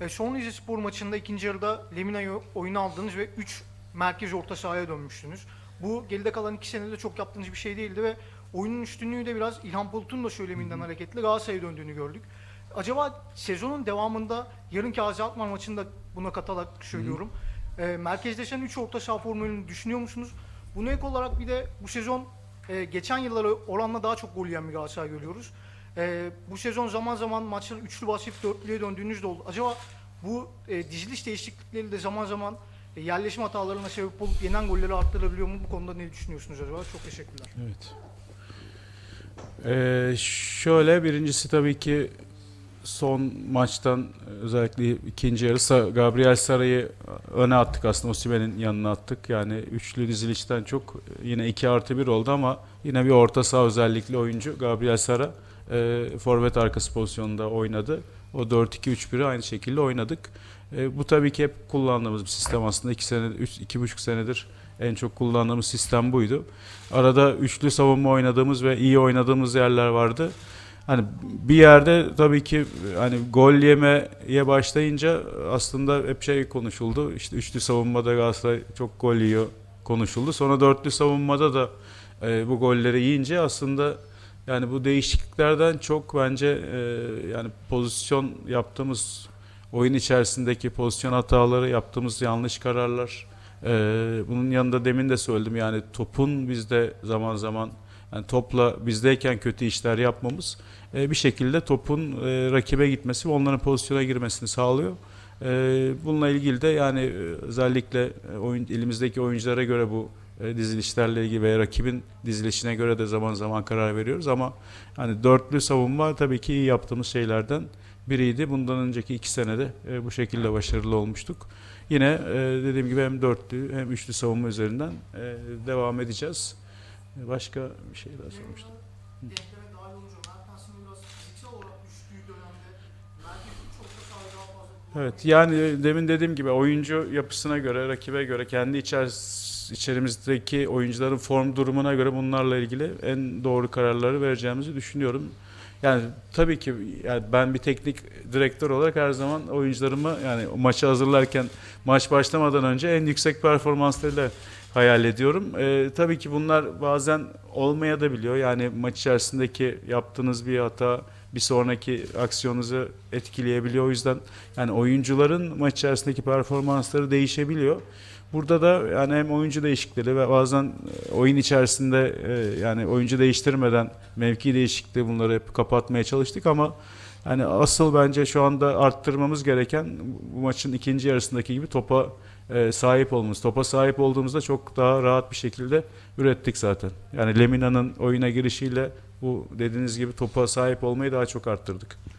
E, son Rize Spor maçında ikinci yarıda Lemina'yı oyuna aldınız ve 3 merkez orta sahaya dönmüştünüz. Bu geride kalan iki senede çok yaptığınız bir şey değildi ve oyunun üstünlüğü de biraz İlhan Bulut'un da söyleminden hareketli Galatasaray'a döndüğünü gördük. Acaba sezonun devamında yarınki Azi Alkmaar maçında buna katarak söylüyorum. E, merkezleşen 3 orta saha formülünü düşünüyor musunuz? Buna ek olarak bir de bu sezon e, geçen yıllara oranla daha çok gol yiyen bir Galatasaray görüyoruz. E, bu sezon zaman zaman maçları üçlü basıp dörtlüye döndüğünüz de oldu. Acaba bu e, diziliş değişiklikleri de zaman zaman e, yerleşim hatalarına sebep olup yenen golleri arttırabiliyor mu? Bu konuda ne düşünüyorsunuz acaba? Çok teşekkürler. Evet. Ee, şöyle birincisi tabii ki son maçtan özellikle ikinci yarı Gabriel Saray'ı öne attık aslında Osimhen'in yanına attık. Yani üçlü dizilişten çok yine 2 artı 1 oldu ama yine bir orta saha özellikle oyuncu Gabriel Sara e, forvet arkası pozisyonunda oynadı. O 4-2-3-1'i aynı şekilde oynadık. E, bu tabii ki hep kullandığımız bir sistem aslında. 2 sene, 3, iki buçuk senedir en çok kullandığımız sistem buydu. Arada üçlü savunma oynadığımız ve iyi oynadığımız yerler vardı. Hani bir yerde tabii ki hani gol yemeye başlayınca aslında hep şey konuşuldu. İşte üçlü savunmada Galatasaray çok gol yiyor konuşuldu. Sonra dörtlü savunmada da e, bu golleri yiyince aslında yani bu değişikliklerden çok bence e, yani pozisyon yaptığımız oyun içerisindeki pozisyon hataları, yaptığımız yanlış kararlar. e, bunun yanında demin de söyledim yani topun bizde zaman zaman yani topla bizdeyken kötü işler yapmamız e, bir şekilde topun e, rakibe gitmesi ve onların pozisyona girmesini sağlıyor. E, bununla ilgili de yani e, özellikle e, oyun, elimizdeki oyunculara göre bu e, dizilişlerle ilgili ve rakibin dizilişine göre de zaman zaman karar veriyoruz ama hani dörtlü savunma tabii ki iyi yaptığımız şeylerden biriydi. Bundan önceki iki senede e, bu şekilde başarılı olmuştuk. Yine e, dediğim gibi hem dörtlü hem üçlü savunma üzerinden e, devam edeceğiz. Başka bir şey daha sormuştum. Denkleme Evet yani demin dediğim gibi oyuncu yapısına göre, rakibe göre, kendi içerimizdeki oyuncuların form durumuna göre bunlarla ilgili en doğru kararları vereceğimizi düşünüyorum. Yani tabii ki yani ben bir teknik direktör olarak her zaman oyuncularımı yani maçı hazırlarken maç başlamadan önce en yüksek performanslarıyla hayal ediyorum. Ee, tabii ki bunlar bazen olmaya da biliyor. Yani maç içerisindeki yaptığınız bir hata bir sonraki aksiyonunuzu etkileyebiliyor. O yüzden yani oyuncuların maç içerisindeki performansları değişebiliyor. Burada da yani hem oyuncu değişiklikleri ve bazen e, oyun içerisinde e, yani oyuncu değiştirmeden mevki değişikliği bunları hep kapatmaya çalıştık ama yani asıl bence şu anda arttırmamız gereken bu maçın ikinci yarısındaki gibi topa e, sahip olmamız. Topa sahip olduğumuzda çok daha rahat bir şekilde ürettik zaten. Yani Lemina'nın oyuna girişiyle bu dediğiniz gibi topa sahip olmayı daha çok arttırdık.